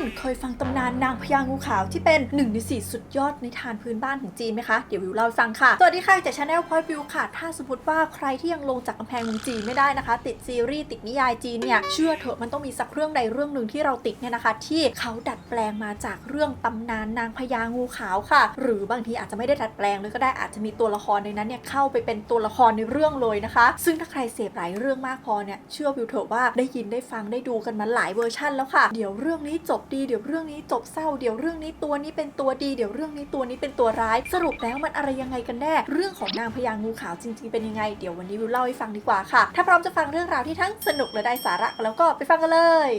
นเคยฟังตำนานนางพญางูขาวที่เป็นหนึ่งในสี่สุดยอดในทานพื้นบ้านของจีนไหมคะ เดี๋ยววิวเล่าฟังค่ะ สวัสดีค่ะจากชาแนลพอยวิวค่ะ ถ้าสมมติว่าใครที่ยังลงจากกำแพงเมืองจีนไม่ได้นะคะ ติดซีรีส์ติดนิยายจีนเนี่ย เชื่อเถอะมันต้องมีสักเรื่องใดเรื่องหนึ่งที่เราติดเนี่ยนะคะ ที่เขาดัดแปลงมาจากเรื่องตำนานนางพญางูขาวค่ะ หรือบางทีอาจจะไม่ได้ดัดแปลงเลยก็ได้อาจจะมีตัวละครในนั้นเนี่ยเข้าไปเป็นตัวละครในเรื่องเลยนะคะ ซึ่งถ้าใครเสพหลายเรื่องมากพอเนี่ยเชื่อวิวเถอะว่าได้ยินได้ฟังได้ดูกันมาหลายเวอร์ชันแล้วค่ะ เดี๋ยวเรื่องนี้จบดีเดี๋ยวเรื่องนี้จบเศร้าเดี๋ยวเรื่องนี้ตัวนี้เป็นตัวดีเดี๋ยวเรื่องนี้ตัวนี้เป็นตัวร้าย สรุปแล้วมันอะไรยังไงกันแน่เรื่องของนางพญางูขาวจริง ๆเป็นยังไงเดี๋ยววันนี้วิวเล่าให้ฟังดีกว่าค่ะ ถ้าพร้อมจะฟังเรื่องราวที่ทั้งสนุกและได้สาระแล้วก็ไปฟังกันเลย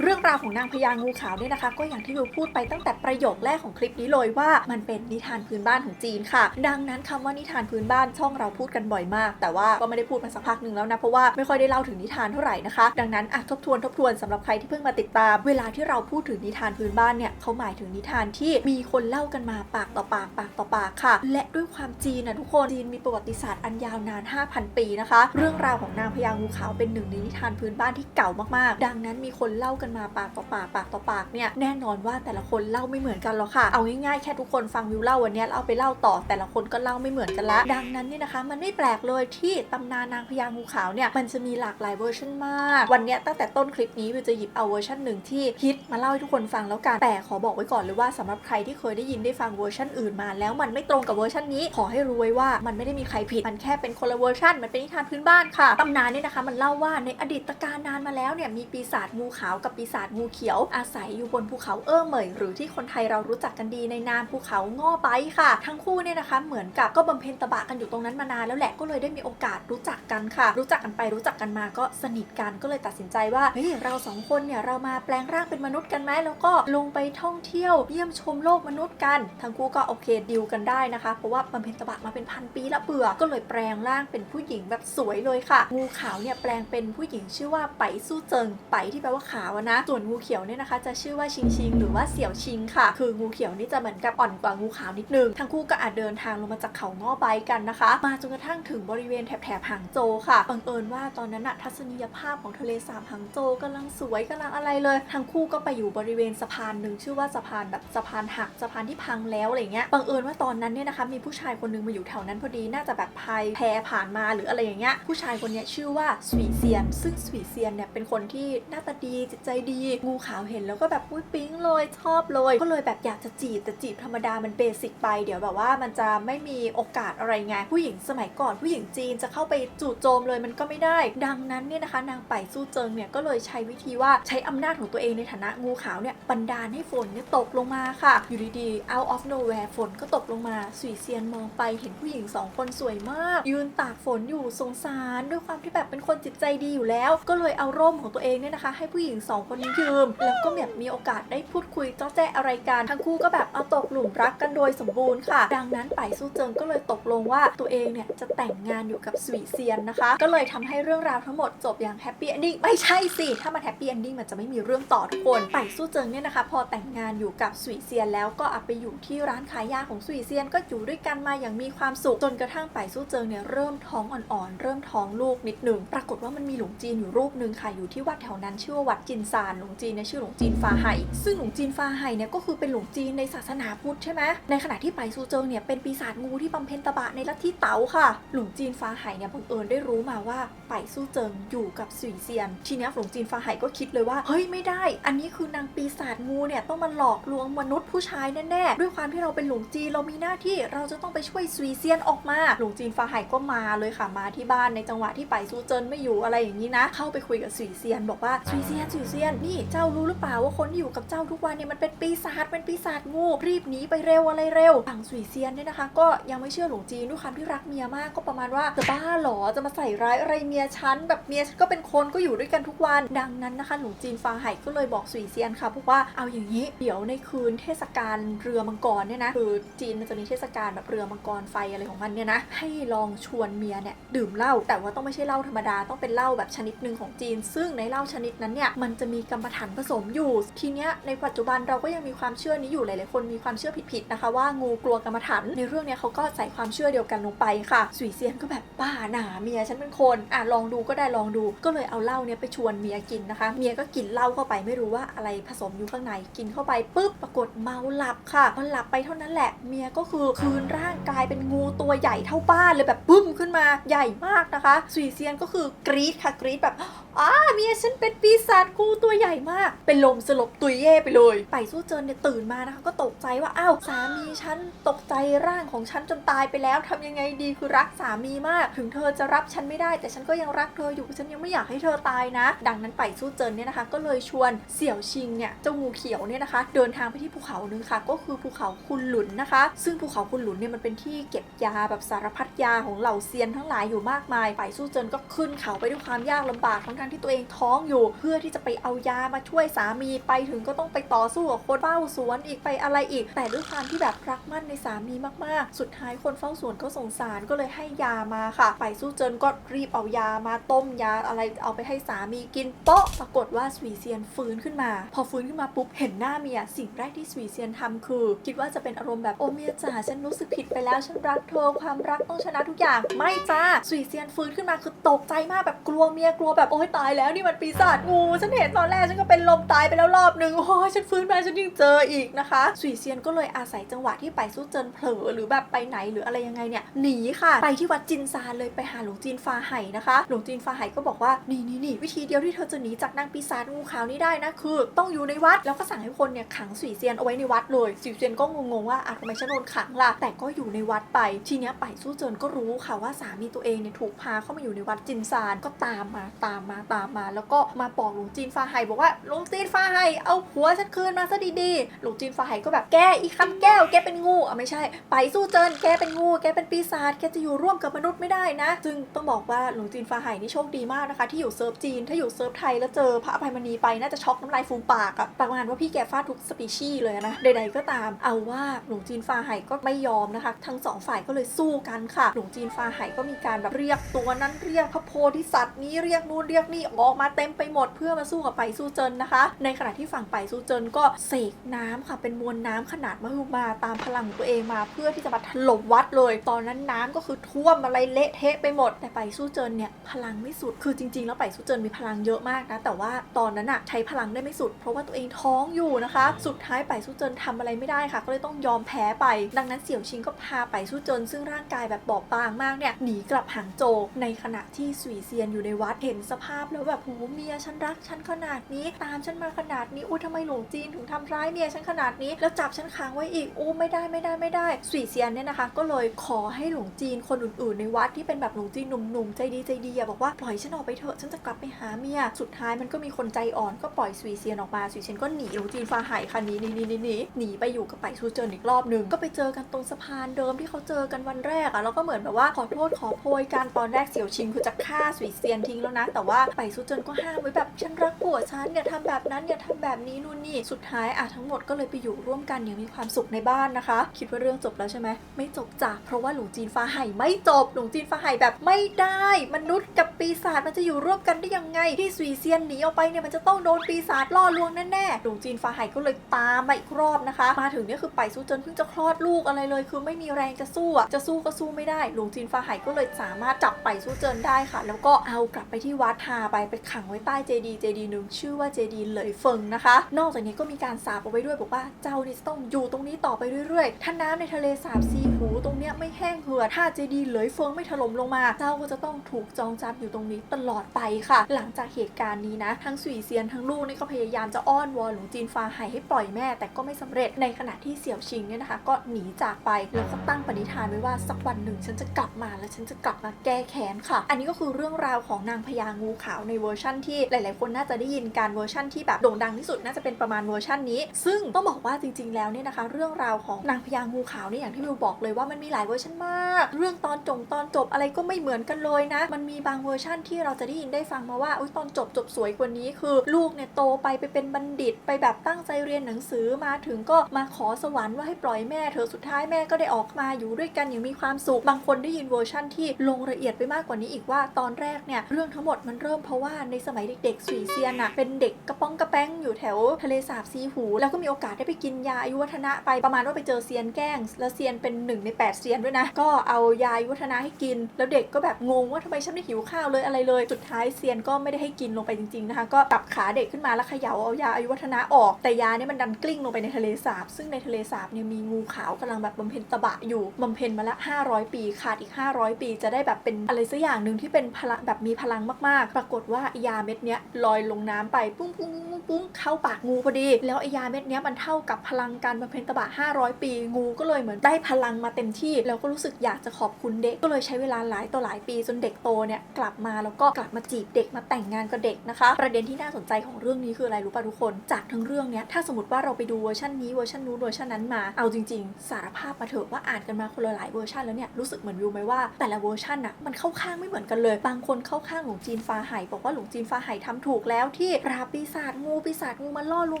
เรื่องราวของนางพญางูขาวเนี่ยนะคะ ก็อย่างที่วิวพูดไปตั้งแต่ประโยคแรกของคลิปนี้เลยว่ามันเป็นนิทานพื้นบ้านของจีนค่ะ ดังนั้นคำว่านิทานพื้นบ้านช่องเราพูดกันบ่อยมาก แต่ว่าก็ไม่ได้พูดมาสักพักหนึ่งแล้วนะเพราะว่าไม่ค่อยได้เล่าถึงนิทานเท่าไหร่นะคะ ดังนั้นอะทบทวนทบทวนสำหรับใครที่เพิ่งมาติดตาม เวลาที่เราพูดถึงนิทานพื้นบ้านเนี่ยเขาหมายถึงนิทานที่มีคนเล่ากันมาปากต่อปากปากต่อปากค่ะ และด้วยความจีนนะทุกคนจีนมีประวัติศาสตร์อันยาวนาน 5,000 ปีนะคะ เรื่องราวของนางพญางูขาวเป็นหนึ่งในนิทานพื้นบ้านที่เก่ามากๆ ดังนั้นมีคนเล่ากันมาปากต่อปากปากต่อปากเนี่ยแน่นอนว่าแต่ละคนเล่าไม่เหมือนกันหรอกค่ะ เอาง่ายๆแค่ทุกคนฟังวิวเล่าวันนี้ยแล้วเอาไปเล่าต่อแต่ละคนก็เล่าไม่เหมือนกันละ ดังนั้นเนี่ยนะคะ มันไม่แปลกเลยที่ตำนานนางพญางูขาวเนี่ยมันจะมีหลากหลายเวอร์ชันมาก วันนี้ตั้งแต่ต้นคลิปนี้วิวจะหยิบเอาเวอร์ชันหนึ่งที่ฮิตมาเล่าให้ทุกคนฟังแล้วกันแต่ขอบอกไว้ก่อนเลยว่าสำหรับใครที่เคยได้ยินได้ฟังเวอร์ชันอื่นมา แล้วมันไม่ตรงกับเวอร์ชันนี้ขอให้รู้ไว้ว่ามันไม่ได้มีใครผิดมันแค่เป็นคนละเวอร์ชันมันเป็นนิทานพื้นบ้านค่ะตำนานเนี่ยนะคะ มันเล่าว่าในอดีตการนานมาแล้วเนี่ยมีปีศาจงูขาวกับปีศาจงูเขียว อาศัยอยู่บนภูเขาเอ้อเหมย หรือที่คนไทยเรารู้จักกันดีในนามภูเขาง่อไปค่ะ ทั้งคู่เนี่ยนะคะเหมือนกับก็บำเพ็ญตบะกันอยู่ตรงนั้นมานานแล้วแหละก็เลยได้มีโอกาสรู้จักกันค่ะ รู้จักกันไปรู้จักกันมาก็สนิทกันก็เลยตัดสินใจว่าเฮ้ยเราสองคนเนี่ยเรามาแปลงร่างเป็นมนุษย์กันไหมแล้วก็ลงไปท่องเที่ยวเยี่ยมชมโลกมนุษย์กัน ทั้งคู่ก็โอเคดิวกันได้นะคะเพราะว่าบำเพ็ญตบะมาเป็นพันปีละเบื่อก็เลยแปลงร่างเป็นผู้หญิงแบบสวยเลยค่ะ งูขาวเนี่ยแปลงเป็นผู้หญิงชื่อว่าไปสู้เจิงไปที่แปลว่าขาวนะส่วนงูเขียวเนี่ยนะคะจะชื่อว่าชิงชิงหรือว่าเสี่ยวชิงค่ะ คืองูเขียวนี่จะเหมือนกับอ่อนกว่างูขาวนิดนึง ทั้งคู่ก็อาจเดินทางลงมาจากเขาง้อไปกันนะคะ มาจนกระทั่งถึงบริเวณแถบแถบๆหางโจค่ะ บังเอิญว่าตอนนั้นอะทัศนียภาพของทะเลสาบหางโจวกำลังสวยกำลังอะไรเลย ทั้งคู่ก็ไปอยู่บริเวณสะพานหนึ่งชื่อว่าสะพานแบบสะพานหักสะพานที่พังแล้วอะไรเงี้ย บังเอิญว่าตอนนั้นเนี่ยนะคะมีผู้ชายคนหนึงมาอยู่แถวนั้นพอดี น่าจะแบบพายแพผ่านมาหรืออะไรอย่างเงี้ย ผู้ชายคนนี้ชื่อว่าสวีเซียน ซึ่งสวีเซียนเนี่ยเป็นคนที่หน้าตาดีจิตใจดีงูขาวเห็นแล้วก็แบบอุ้ยปิ๊งเลยชอบเลยก็เลยแบบอยากจะจีบแต่จีบธรรมดามันเบสิกไปเดี๋ยวแบบว่ามันจะไม่มีโอกาสอะไรไงผู้หญิงสมัยก่อนผู้หญิงจีนจะเข้าไปจู่โจมเลยมันก็ไม่ได้ ดังนั้นเนี่ยนะคะนางไปสู้เจิงเนี่ยก็เลยใช้วิธีว่าใช้อำนาจของตัวเองในฐานะงูขาวเนี่ยบันดาลให้ฝนเนี่ยตกลงมาค่ะ อยู่ดีๆ out of nowhere ฝนก็ตกลงมาสวีเซียนมองไปเห็นผู้หญิงสองคนสวยมาก ยืนตากฝนอยู่สงสาร ด้วยความที่แบบเป็นคนจิตใจดีอยู่แล้ว ก็เลยเอาร่มของตัวเองเนี่ยนะคะ ให้ผู้หญิงสองคนนี้ยืม แล้วก็แบบมีโอกาสได้พูดคุยเจ้าแจ้อะไรกัน ทั้งคู่ก็แบบเอาตกหลุมรักกันโดยสมบูรณ์ค่ะ ดังนั้นไปสู้เจิงก็เลยตกลงว่าตัวเองเนี่ยจะแต่งงานอยู่กับสวีเซียนนะคะ ก็เลยทำให้เรื่องราวทั้งหมดจบอย่างแฮปปี้เอนดิ้งไม่ใช่สิ ถ้ามันแฮปปี้เอนดิ้งมันจะไม่มีเรื่องต่อทุกคนไปสู้เจิงเนี่ยนะคะ พอแต่งงานอยู่กับสวีเซียนแล้วก็อไปอยู่ที่ร้านขายยาของสวีเซียนก็อยู่ด้วยกันมาอย่างมีความสุขจนกระทั่งไปสู้เจิงเนี่ยเริ่มท้องอ่อนๆเริ่มท้องลูกนิดหนึ่งปรากฏว่ามันมีหลวงจีนอยู่รูปหนึ่งค่ะอยู่ที่วัดแถวนั้นชื่อว่าวัดจินซานหลวงจีนเนี่ยชื่อหลวงจีนฟาไห่ซึ่งหลวงจีนฟาไห่เนี่ยก็คือเป็นหลวงจีนในศาสนาพุทธใช่ไหมในขณะที่ไปซูเจิงเนี่ยเป็นปีศาจงูที่บำเพ็ญตบะในลัทธิเต๋าค่ะ หลวงจีนฟาไห่เนี่ยบังเอิญได้รู้มาว่าไปซูเจิงอยู่กับสุยเซียน ทีนี้หลวงจีนฟาไห่ก็คิดเลยว่าเฮ้ยไม่ได้ อันนี้คือนางปีศาจงูเนี่ยต้องมาหลอกลวงมนุษย์ผู้ชายแน่ๆด้วยความที่เราเป็นหลวงจีนเรามีหน้าที่เราจะต้องไปช่วยสุยเซียนออกมา หลวงจีนฟาไห่ก็มาเลยค่ะมาที่บ้านในจังหวะที่ไปซูเจินไม่อยู่อะไรอย่างนี้นะ เข้าไปคุยกับสุยเซียนบอกว่าสุยเซียนสุยเซียนนี่เจ้ารู้หรือเปล่าว่าคนที่อยู่กับเจ้าทุกวันเนี่ยมันเป็นปีศาจเป็นปีศาจงูรีบหนีไปเร็วอะไรเร็วฝั่งสุยเซียนเนี่ยนะคะ ก็ยังไม่เชื่อหลวงจีนด้วยความที่รักเมียมากก็ประมาณว่าจะบ้าหรอจะมาใส่ร้ายอะไรเมียฉันแบบเมียฉันก็เป็นคนก็อยู่ด้วยกันทุกวัน ดังนั้นนะคะหลวงจีนฟาไห่ก็เลยบอกสุยเซียนค่ะบอกว่าเอาอย่างนี้เดี๋ยวในคืนเทศกาลเรือมังกรเนี่ยนะคือจีนมันจะมีเทศกาลแบบเรือมังกรไฟอะไรของมันเนี่ยนะให้ลองชวนเมียเนี่ยดื่มเหล้าแต่ว่าต้องไม่ใช่เหล้าธรรมดาต้องเป็นเหล้าแบบชนิดหนึ่งของจีน ซึ่งในเหล้าชนิดนั้นเนี่ยมันจะมีกรรมฐานผสมอยู่ ทีเนี้ยในปัจจุบันเราก็ยังมีความเชื่อนี้อยู่หลายๆคนมีความเชื่อผิดๆนะคะ ว่างูกลัวกรรมฐานในเรื่องเนี้ยเขาก็ใส่ความเชื่อเดียวกันลงไปค่ะ สุยเซียนก็แบบป้าหนาเมียฉันเป็นคนอะลองดูก็ได้ลองดู ก็เลยเอาเหล้าเนี่ยไปชวนเมียกินนะคะ เมียก็กินเหล้าเข้าไปไม่รู้ว่าอะไรผสมอยู่ข้างในกินเข้าไปปุ๊บปรากฏเมาหลับค่ะพอหลับไปเท่านั้นแหละเมียก็คือคืนร่างกายเป็นงูตัวใหญ่เท่าบ้านเลยแบบบึ้มขึ้นมาใหญ่มากนะคะ สุยเซียนก็คือกรี๊ดค่ะกรี๊ดแบบอ้าเมียฉันเป็นปีศาจกูตัวใหญ่มาก เป็นลมสลบตุยเย่ไปเลย ไปสู้เจินเนี่ยตื่นมานะคะ ก็ตกใจว่าอ้าวสามีฉันตกใจร่างของฉันจนตายไปแล้วทำยังไงดีคือรักสามีมาก ถึงเธอจะรับฉันไม่ได้ แต่ฉันก็ยังรักเธออยู่ฉันยังไม่อยากให้เธอตายนะ ดังนั้นไปสู้เจินเนี่ยนะคะ ก็เลยชวนเสี่ยวชิงเนี่ยเจ้างูเขียวเนี่ยนะคะ เดินทางไปที่ภูเขาหนึ่งค่ะ ก็คือภูเขาคุนหลุนนะคะ ซึ่งภูเขาคุนหลุนเนี่ยมันเป็นที่เก็บยาแบบสารพัดยาของเหล่าเซียนทั้งหลายอยู่มากมาย ไปสู้เจินก็ขึ้นเขาไปด้วยความยากลำบากทั้งที่ตัวเองท้องอยู่ เพื่อที่จะไปเอายามาช่วยสามีไปถึงก็ต้องไปต่อสู้กับคนเฝ้าสวนอีกไปอะไรอีก แต่ด้วยความที่แบบรักมั่นในสามีมากๆ สุดท้ายคนเฝ้าสวนก็สงสารก็เลยให้ยามาค่ะ ไปสู้เจินก็รีบเอายามาต้มยาอะไรเอาไปให้สามีกินโป๊ะปรากฏว่าสวีเซียนฟื้นขึ้นมา พอฟื้นขึ้นมาปุ๊บเห็นหน้าเมียสิ่งแรกที่สวีเซียนทำคือ คิดว่าจะเป็นอารมณ์แบบโอ้เมียจ๋าฉันรู้สึกผิดไปแล้วฉันรักเธอความรักต้องชนะทุกอย่างไม่จ้าสวีเซียนฟื้นขึ้นมาคือตกใจมากแบบกลัวเมียกลัวแบบโอ้ยตายแล้วนี่มันปีศาจงูฉันเห็นตอนแรกฉันก็เป็นลมตายไปแล้วรอบหนึ่งโอ้ยฉันฟื้นมาฉันยังเจออีกนะคะสวีเซียนก็เลยอาศัยจังหวะที่ไปสู้เจินเผลอหรือแบบไปไหนหรืออะไรยังไงเนี่ยหนีค่ะ ไปที่วัดจินซานเลยไปหาหลวงจีนฟาไห่นะคะหลวงจีนฟาไห่ก็บอกว่านี่นี่นี่วิธีเดียวที่เธอจะหนีจากนางปีศาจงูขาวนี้ได้นะคือ ต้องอยู่ในวัดแล้วก็สั่งให้คนเนี่ยขังสวีเซียนเอาไว้ในวัดเลยสวีเซียนก็งงๆว่าอะทำไมฉันโดนขังล่ะแต่ก็อยู่ในวัดไป ทีเนี้ยไปสู้เจินก็รู้ค่ะว่าสามีตัวเองเนี่ยถูกพาเข้ามาอยู่ในวัดจินซานก็ตามมาตามมาตามมา แล้วก็มาบอกหลวงจีนฟาไห่บอกว่าหลวงจีนฟาไห่เอาผัวฉันคืนมาซะดีๆหลวงจีนฟาไห่ก็แบบแกอีคำแก้วแกเป็นงูอะไม่ใช่ ไปสู้เจินแกเป็นงูแกเป็นปีศาจแกจะอยู่ร่วมกับมนุษย์ไม่ได้นะซึ่งต้องบอกว่าหลวงจีนฟาไห่นี่โชคดีมากนะคะ ที่อยู่เซิร์ฟจีนถ้าอยู่เซิร์ฟไทยแล้วเจอพระอภัยมณีไปน่าจะช็อกน้ำลายฟูมปากอะประมาณว่าพี่แกฟาดทุกสปีชีส์เลยนะใด ๆ ก็ตาม เอาว่าหลวงจีนฟาไห่ก็ไม่ยอมนะคะ ทั้งสองฝ่ายก็เลยสู้กันค่ะหลวงจีนฟาไห่ก็มีการแบบเรียกตัวนั้นเรียกพระโพธิสัตว์นี้เรียกนู่นเรียกนี่ออกมาเต็มไปหมดเพื่อมาสู้กับไปสู้เจินนะคะ ในขณะที่ฝั่งไปสู้เจินก็เสกน้ำค่ะเป็นมวลน้ำขนาดมหึมาตามพลังของตัวเองมาเพื่อที่จะมาถล่มวัดเลย ตอนนั้นน้ำก็คือท่วมอะไรเละเทะไปหมด แต่ไปสู้เจินเนี่ยพลังไม่สุดคือจริง ๆ แล้วไปสู้เจินมีพลังเยอะมากนะแต่ว่าตอนนั้นอะใช้พลังได้ไม่สุด เพราะว่าตัวเองท้องอยู่นะคะ สุดท้ายไปสู้เจินทำอะไรไม่ได้ค่ะ ก็เลยต้องยอมแพ้ไป ดังนั้นเสี่ยวชิงก็พาไปสู้เจินซึ่งร่างกายแบบบอบบางมากเนี่ยหนีกลับหางโจในขณะที่สวีเซียนอยู่ในวัดเห็นสภาพแล้วแบบโหเมียฉันรักฉันขนาดนี้ ตามฉันมาขนาดนี้อุ้ทำไมหลวงจีนถึงทำร้ายเมียฉันขนาดนี้ แล้วจับฉันค้างไว้อีกอู้ไม่ได้ไม่ได้ไม่ได้สวีเซียนเนี่ยนะคะ ก็เลยขอให้หลวงจีนคนอื่นๆ ในวัดที่เป็นแบบหลวงจีนหนุ่มๆใจดีใจดีอะบอกว่าปล่อยฉันออกไปเถอะฉันจะกลับไปหาเมียสุดท้ายมันก็มีคนใจอ่อนก็ปล่อยสวีเซียนออกมาสวีเซียนก็หนีหลวงจีนฟาไห่คันนี้หนีหนีหนีหนีหนีไปอยู่กับไปซูเจินอีกรอบหนึ่งก็ไปเจอกันตรงสะพานเดิมที่เขาเจอกันวันแรกอะแล้วก็เหมือนแบบว่าขอโทษขอโพยกันตอนแรกเสี่ยวชิงคือจะฆ่าสวีเซียนทิ้งแล้วนะ แต่ว่าไปซูเจินก็ห้ามไว้แบบฉันรักผัวฉันอย่าทำแบบนั้นอย่าทำแบบนี้นู่นนี่สุดท้ายอะทั้งหมดก็เลยไปอยู่ร่วมกันอย่างมีความสุขในบ้านนะคะ คิดว่าเรื่องจบแล้วใช่ไหมไม่จบจ้ะเพราะว่าหลวงจีนฟ้าไห่ไม่จบหลวงจีนฟ้าไห่แบบไม่ได้ มนุษย์กับปีศาจมันจะอยู่ร่วมกันได้ยังไง ที่สวีเซียนหนีออกไปเนี่ยมันจะต้องโดนปีศาจล่อลวงแน่ๆหลวงจีนฟ้าไห่ก็เลยตามมาอีกรอบนะคะ มาถึงเนี่ยคือไปสู้จนเพิ่งจะคลอดลูกอะไรเลย คือไม่มีแรงจะสู้อะจะสู้ก็สู้ไม่ได้หลวงจีนฟ้าไห่ก็เลยสามารถจับไปสู้เจินได้ค่ะ แล้วก็เอากลับไปที่วัดพาไปไปขังไว้ใต้เจดีย์เจดีย์หนึ่งชื่อว่าเจดีเหลยเฟิงนะคะ นอกจากนี้ก็มีการสาปเอาไว้ด้วยบอกว่าเจ้านี่จะต้องอยู่ตรงนี้ต่อไปเรื่อยๆ ถ้าน้ำในทะเลสาบซีหูตรงเนี้ยไม่แห้งเหือดถ้าเจดีเหลยเฟิงไม่ถล่มลงมา เจ้าก็จะต้องถูกจองจำอยู่ตรงนี้ตลอดไปค่ะ หลังจากเหตุการณ์นี้นะ ทั้งสวีเซียนทั้งลูกนี่ก็พยายามจะอ้อนวอนหลวงจีนฟาไห่ให้ปล่อยแม่ แต่ก็ไม่สำเร็จในขณะที่เสี่ยวชิงเนี่ยนะคะ ก็หนีจากไปแล้วก็ตั้งปณิธานไว้ว่าสักวันหนึ่งฉันจะกลับมาแล้วฉันจะกลับมาแก้แค้นค่ะ อันนี้ก็คือเรื่องราวของนางพญางูขาวในเวอร์ชั่นที่หลาย ๆ คนน่าจะได้ยินการเวอร์ชั่นที่แบบโด่งดังที่สุดน่าจะเป็นประมาณเวอร์ชันนี้ ซึ่งต้องบอกว่าจริง ๆ แล้วเนี่ยนะคะ เรื่องราวของนางพญางูขาวเนี่ยอย่างที่วิวบอกเลยว่ามันมีหลายเวอร์ชันมาก เรื่องตอนจงตอนจบอะไรก็ไม่เหมือนกันเลยนะ มันมีบางเวอร์ชันที่เราจะได้ยินได้ฟังมาว่าอุยตอนจบจบสวยกว่านี้คือ ลูกเนี่ยโตไปไปเป็นบัณฑิต ไปแบบตั้งใจเรียนหนังสือมาถึงก็มาขอสวรรค์ว่าให้ปล่อยแม่เธอสุดท้ายแม่ก็ได้ออกมาอยู่ด้วยกันอย่างมีความสุขบางคนได้ยินเวอร์ชั่นที่ลงละเอียดไปมากกว่านี้อีกว่าตอนแรกเนี่ยเรื่องทั้งหมดมันเริ่มเพราะว่าในสมัยเด็กๆสวีเซียนน่ะเป็นเด็กกระป้องกระแป้งอยู่แถวทะเลสาบซีหู แล้วก็มีโอกาสได้ไปกินยาอายุวัฒนะไปประมาณว่าไปเจอเซียนแกล้ง แล้วเซียนเป็นหนึ่งในแปดเซียนด้วยนะ ก็เอายาอายุวัฒนะให้กิน แล้วเด็กก็แบบงงว่าทำไมฉันไม่หิวข้าวเลยอะไรเลย สุดท้ายเซียนก็ไม่ได้ให้กินลงไปจริงๆนะคะ ก็ตับขาเด็กขึ้นมาแล้วเขย่าเอายาอายุวัฒนะออก แต่ยาเนี่ยมันดันกลิ้งลงไปในทะเลสาบ ซึ่งในทะเลสาบเนี่ยมีงูขาวกำลังแบบบำเพ็ญตบะอยู่บำเพ็ญมาละ 500 ปี ขาดอีก 500 ปีจะได้แบบเป็นอะไรสักอย่างหนึ่งที่เป็นพลังแบบมีพลังมากๆ ปรากฏว่ายาเม็ดเนี้ยลอยลงน้ำไปปุ้งปุ้งปุ้งปุ้งปุ้งเข้าปากงูพอดี แล้วไอยาเม็ดนี้มันเท่ากับพลังการบำเพ็ญตบะ 500 ปี งูก็เลยเหมือนได้พลังมาเต็มที่ แล้วก็รู้สึกอยากจะขอบคุณเด็ก ก็เลยใช้เวลาหลายต่อหลายปีจนเด็กโตเนี่ยกลับมาแล้วก็กลับมาจีบเด็กมาแต่งงานกับเด็กนะคะ ประเด็นที่น่าสนใจของเรื่องนี้คืออะไรรู้ป่ะทุกคน จากทั้งเรื่องเนี้ยถ้าสมมติว่าเราไปดูเวอร์ชันนี้เวอร์ชันนู้นเวอร์ชันนั้นมา เอาจริง ๆ สารภาพมาเถอะว่าอ่านกันมาคนละหลายเวอร์ชันแล้วเนี่ยรู้สึกเหมือนวิวไหมว่าแต่ละเวอร์ชันน่ะมันเข้าข้างไม่เหมือนกันเลย บางคนเข้าข้างหลวงจีนฟ้าไห่บอกว่าหลวงจีนฟ้าไห่ทำถูกแล้วทีปราบปีศาจงูปีศาจงูมาล่อลวง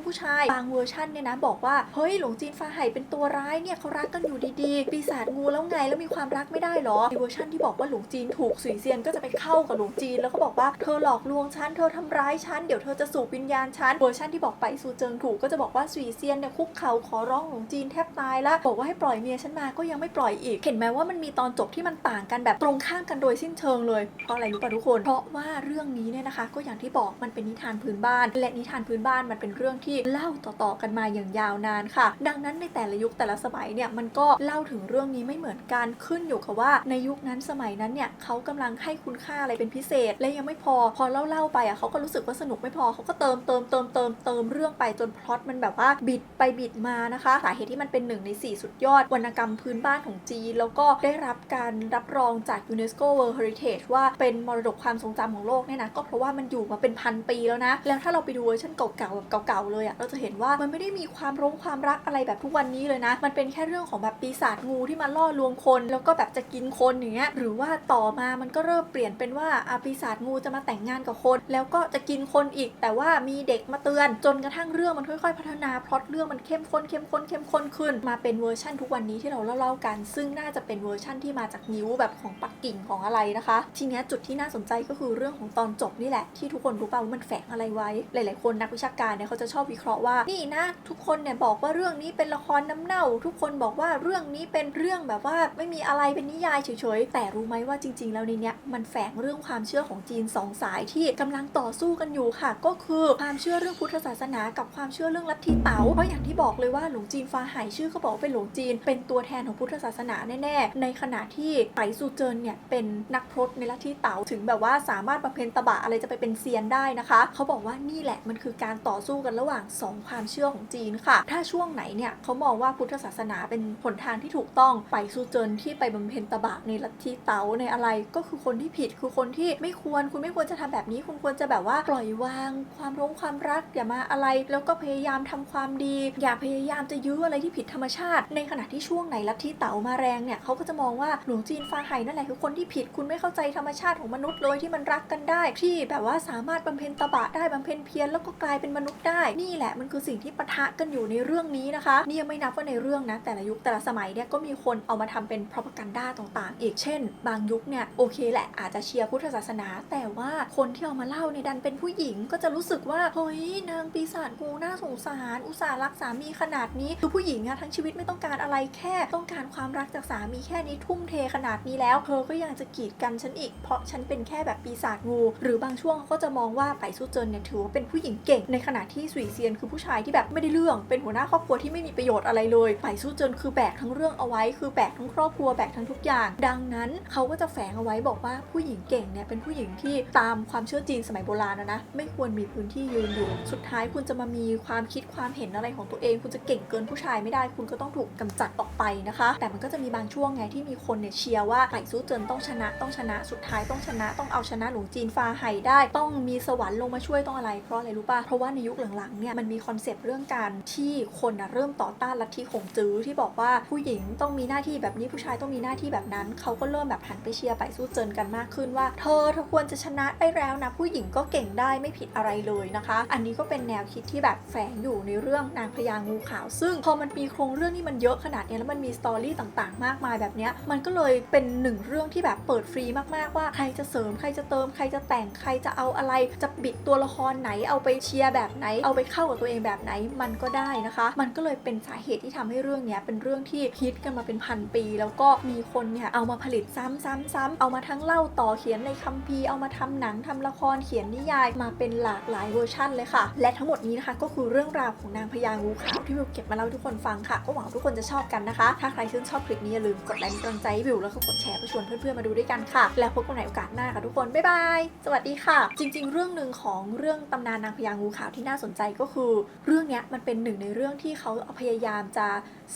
ผู้ชาย บางเวอร์ชันเนี่ยนะบอกว่า เฮ้ยหลวงจีนฟ้าไห่เป็นตัวร้ายเนี่ยเขารักกันอยู่ดีๆ ปีศาจงูแล้วไงแล้วมีความรักไม่ได้เหรอในเวอร์ชันที่บอกว่าหลวงจีนถูกสุยเซียนก็จะไปเข้ากับหลวงจีนแล้วก็บอกว่าเธอหลอกลวงฉันเธอทำร้ายฉันเดี๋ยวเธอจะสูบวิญญาณฉันเวอร์ชันที่บอกไปสู่เจิงถูกก็จะบอกว่าสุยเซียนเนี่ยคุกเข่าขอร้องหลวงจีนแทบตายละบอกว่าให้ปล่อยเมียฉันมาก็ยังไม่ปล่อยอีก เห็นไหมว่ามันมีตอนจบที่มันต่างกันแบบตรงข้ามกันโดยสิ้นเชิงเลยเพราะอะไรรู้ป่ะทุกคน เพราะว่าเรื่องนี้เนี่ยนะคะ ก็อย่างที่บอกมันเป็นนิทานพื้นบ้าน และนิทานพื้นบ้านมันเป็นเรื่องที่เล่าต่อๆกันมาอย่างยาวนานค่ะ ดังนั้นในแต่ละยุคแต่ละสมัยเนี่ยมันก็เล่าถึงเรื่องนี้ไม่เหมือนกันขึ้นอยู่กับว่า ในยุคนั้นสมัยนั้นเนี่ยเขากำลังให้คุณค่าอะไรเป็นพิเศษ และยังไม่พอพอเล่าเล่าๆไปอะเขาก็รู้สึกว่าสนุกไม่พอเขาก็เติมเติมเติมเติมเติมเรื่องไปจนพล็อตมันแบบว่าบิดไปบิดมานะคะสาเหตุที่มันเป็นหนึ่งใน 4 สุดยอดวรรณกรรมพื้นบ้านของจีน แล้วก็ได้รับการรับรองจาก UNESCO World Heritage ว่าเป็นมรดกความทรงจำของโลกเนี่ยนะก็เพราะว่ามันอยู่มาเป็นพันปีแล้วนะแล้วถ้าเราไปดูเวอร์ชันเก่าๆแบบเก่าๆเลยอะเราจะเห็นว่ามันไม่ได้มีความร้งความรักอะไรแบบทุกวันนี้เลยนะ มันเป็นแค่เรื่องของแบบปีศาจงูที่มาล่อลวงคน แล้วก็แบบจะกินคนอย่างเงี้ยหรือว่าต่อมามันก็เริ่มเปลี่ยนเป็นว่าอาปีศาจงูจะมาแต่งงานกับคน แล้วก็จะกินคนอีก แต่ว่ามีเด็กมาเตือน จนกระทั่งเรื่องมันค่อยๆ พัฒนาพล็อตเรื่องมันเข้มข้นเข้มข้นเข้มข้นขึ้น มาเป็นเวอร์ชั่นทุกวันนี้ที่เราเล่าๆกัน ซึ่งน่าจะเป็นเวอร์ชั่นที่มาจากนิ้วแบบของปักกิ่งของอะไรนะคะ ทีเนี้ยจุดที่น่าสนใจก็คือเรื่องของตอนจบนี่แหละที่ทุกคนรู้ป่าวว่ามันแฝงอะไรไว้ หลาย ๆ คนนักวิชาการเนี่ยเขาจะชอบวิเคราะห์ว่านี่นะ ทุกคนเนี่ยบอกว่าเรื่องนี้เป็นละครน้ำเน่า ทุกคนบอกว่าเรื่องนี้เป็นเรื่องแบบว่าไม่มีอะไรเป็นนิยายเฉย ๆ แต่รู้ไหมว่าจริง ๆ แล้วในเนี้ยมันแฝงเรื่องความเชื่อของจีนสองสายที่กำลังต่อสู้กันอยู่ค่ะ ก็คือความเชื่อเรื่องพุทธศาสนา กับความเชื่อเรื่องลัทธิเต๋าเพราะอย่างที่บอกเลยว่าหลวงจีนฟ้าหายชื่อเขาบอกว่าเป็นหลวงจีน เป็นตัวแทนของพุทธศาสนาแน่ ๆ ในขณะที่ไตซูเจินเนี่ยเป็นนักพรตในลัทธิเต๋าถึงแบบว่าสามารถบำเพ็ญตบะอะไรจะไปเป็นเซียนได้นะคะเขาบอกว่านี่แหละมันคือการต่อสู้กันระหว่างสองความเชื่อของจีนค่ะ ถ้าช่วงไหนเนี่ยเขามองว่าพุทธศาสนาเป็นหนทางที่ถูกต้องไปซูเจินที่ไปบำเพ็ญตบะในลัทธิเต๋าในอะไรก็คือคนที่ผิดคือคนที่ไม่ควรคุณไม่ควรจะทำแบบนี้ คุณควรจะแบบว่าปล่อยวาง ความร้งความรักอย่ามาอะไรแล้วก็พยายามทำความดี อย่าพยายามจะยื้ออะไรที่ผิดธรรมชาติ ในขณะที่ช่วงไหนลัทธิเต๋ามาแรงเนี่ยเขาก็จะมองว่าหลวงจีนฟ้าไห่นั่นแหละคือคนที่ผิดคุณไม่เข้าใจธรรมชาติของมนุษย์เลยที่มันรักกันได้ ที่แบบว่าสามารถบำเพ็ญตบะได้บำเพ็ญเพียรแล้วก็กลายเป็นมนุษย์ได้ นี่แหละมันคือสิ่งที่ปะทะกันอยู่ในเรื่องนี้นะคะ นี่ยังไม่นับว่าในเรื่องนะแต่ละยุคแต่ละสมัยเนี่ยก็มีคนเอามาทำเป็น propaganda ต่างๆ อีกเช่น บางยุคเนี่ยโอเคแหละอาจจะเชียร์พุทธศาสนา แต่ว่าคนที่เอามาเล่าในยดันเป็นผู้หญิงก็จะรู้สึกว่าเฮ้ยนางปีศาจงูน่าสงสาร อุตส่าห์รักสามีขนาดนี้คือผู้หญิงอะทั้งชีวิตไม่ต้องการอะไรแค่ ต้องการความรักจากสามีแค่นี้ทุ่มเทขนาดนี้แล้วเธอก็ยังจะกีดกันฉันอีก เพราะฉันเป็นแค่แบบปีศาจงู หรือบางช่วงก็จะมองว่าไปสู้เจินเนี่ยถือว่าเป็นผู้หญิงเก่ง ในขณะที่สุยเซียนคือผู้ชายที่แบบไม่ได้เรื่อง เป็นหัวหน้าครอบครัวที่ไม่มีประโยชน์อะไรเลยไปสู้เจินคือแบกทั้งเรื่องเอาไว้ คือแบกทั้งครอบครัวแบกทั้งทุกอย่าง ดังนั้นเขาก็จะแฝงเอาไว้บอกว่าผู้หญิงเก่งเนี่ยเป็นผู้หญิงที่ตามความเชื่อจีนสมัยโบราณนะนะไม่ควรมีพื้นที่ยืนอยู่ สุดท้ายคุณจะมามีความคิดความเห็นอะไรของตัวเอง คุณจะเก่งเกินผู้ชายไม่ได้ คุณก็ต้องถูกกำจัดออกไปนะคะ แต่มันก็จะมีบางช่วงไงที่มีคนเนี่ยเชียร์ว่าไก่สู้เจินต้องชนะต้องชนะ สุดท้ายต้องชนะต้องเอาชนะหลวงจีนฟาไห่ได้ ต้องมีสวรรค์ลงมาช่วยต้องอะไรเพราะอะไรรู้ป่ะ เพราะว่าในยุคหลังๆเนี่ยมันมีคอนเซปต์เรื่องการที่คนนะเริ่มต่อต้านลัทธิขงจื้อที่บอกว่าผู้หญิงต้องมีหน้าที่แบบนี้ผู้ชายต้องมีหน้าที่แบบนั้น เขาก็เริ่มแบบหันไปเชียร์ไปสู้เจินกันมากขึ้นว่า เธอเธอควรจะชนะได้แล้วนะผู้หญิงก็เก่งได้ไม่ผิดอะไรเลยนะคะ อันนี้ก็เป็นแนวคิดที่แบบแฝงอยู่ในเรื่องนางพญางูขาว ซึ่งพอมันมีโครงเรื่องที่มันเยอะขนาดนี้แล้วมันมีสตอรี่ต่างๆ มากมายแบบเนี้ยมันก็เลยเป็นหนึ่งเรื่องที่แบบเปิดฟรีมากๆว่าใครจะเสริมใครจะเติมใครจะแต่งใครจะเอาอะไรจะบิดตัวละละครไหนเอาไปเชียร์แบบไหน เอาไปเข้ากับตัวเองแบบไหนมันก็ได้นะคะ มันก็เลยเป็นสาเหตุที่ทำให้เรื่องเนี้ยเป็นเรื่องที่ฮิตกันมาเป็นพันปี แล้วก็มีคนเนี่ยเอามาผลิตซ้ำๆๆ เอามาทั้งเล่าต่อเขียนในคัมภีร์เอามาทำหนังทำละครเขียนนิยายมาเป็นหลากหลายเวอร์ชันเลยค่ะ และทั้งหมดนี้นะคะก็คือเรื่องราวของนางพญางูขาวที่วิวเก็บมาเล่าทุกคนฟังค่ะก็หวังทุกคนจะชอบกันนะคะ ถ้าใครชื่นชอบคลิปนี้อย่าลืมกดไลค์เป็นกำลังใจวิวแล้วก็กดแชร์ไปชวนเพื่อนๆมาดูด้วยกันค่ะ แล้วพบกันใหม่โอกาสหน้าค่ะทุกคนบ๊ายบายสวัสดีค่ะ จริง ๆ เรื่องหนึ่งของเรื่องตำนานนางพญางูขาวที่น่าสนใจก็คือ เรื่องนี้มันเป็นหนึ่งในเรื่องที่เขาพยายามจะ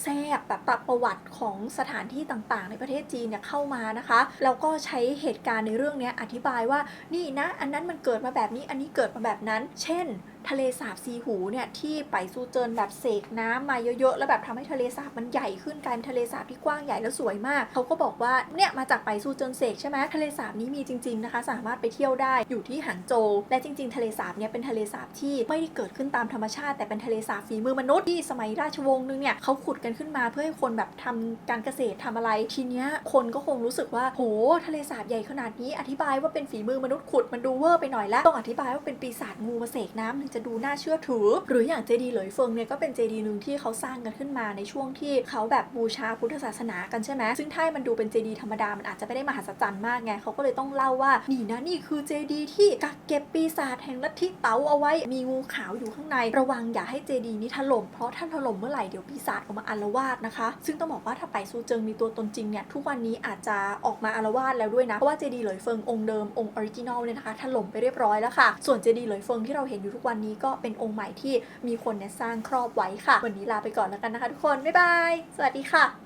แทรกแบบปรับประวัติของสถานที่ต่างๆ ในประเทศจีนเนี่ยเข้ามานะคะแล้วก็ใช้เหตุการณ์ในเรื่องนี้อธิบายว่านี่นะ อันนั้นมันเกิดมาแบบนี้อันนี้เกิดมาแบบนั้น เช่น ทะเลสาบซีหูเนี่ยที่ไปซูเจินแบบเสกน้ำมาเยอะๆแล้วแบบทำให้ทะเลสาบมันใหญ่ขึ้นกลายเป็นทะเลสาบที่กว้างใหญ่แล้วสวยมากเขาก็บอกว่าเนี่ยมาจากไปซูเจินเสกใช่ไหมทะเลสาบนี้มีจริงๆนะคะ สามารถไปเที่ยวได้อยู่ที่หางโจวและจริง ๆ ทะเลสาบเนี่ยเป็นทะเลสาบที่ไม่ได้เกิดขึ้นตามธรรมชาติ แต่เป็นทะเลสาบฝีมือมนุษย์ที่สมัยราชวงศ์นึงเนี่ยเขาขุดกันขึ้นมาเพื่อให้คนแบบทำการเกษตรทำอะไรทีเนี้ยคนก็คงรู้สึกว่าโหทะเลสาบใหญ่ขนาดนี้อธิบายว่าเป็นฝีมือมนุษย์ขุดมันดูเวอร์ไปหน่อยแล้วต้องอธิบายว่าเป็นปีศาจงูมาเสกน้ำถึงจะดูน่าเชื่อถือ หรืออย่างเจดีย์เหลยเฟิงเนี่ยก็เป็นเจดีย์หนึ่งที่เขาสร้างกันขึ้นมาในช่วงที่เขาแบบบูชาพุทธศาสนากันใช่ไหมซึ่งถ้ามันดูเป็นเจดีย์ธรรมดามันอาจจะไม่ได้มหัศจรรย์มากไงเขาก็เลยต้องเล่าว่านี่นะนี่คือเจดีย์ที่กักเก็บปีศาจแห่งลัทธิเต๋าเอาไว้มีงูขาวอยู่ข้างใน ระวังอย่าให้เจดีย์นี้ถล่มเพราะถ้าถล่มเมื่อไหร่เดี๋ยวปีศาจออกมาอารวาสนะคะ ซึ่งต้องบอกว่าถ้าไปซูเจิงมีตัวตนจริงเนี่ยทุกวันนี้อาจจะออกมาอารวาสแล้วด้วยนะ เพราะว่าเจดีย์เหลยเฟิงองค์เดิมองค์ออริจินอลเนี่ยนะคะถล่มไปเรียบร้อยแล้วค่ะ ส่วนเจดีย์เหลยเฟิงที่เราเห็นอยู่ทุกวันนี้ก็เป็นองค์ใหม่ที่มีคนเนี่ยสร้างครอบไว้ค่ะ วันนี้ลาไปก่อนแล้วกันนะคะทุกคน บ๊ายบาย สวัสดีค่ะ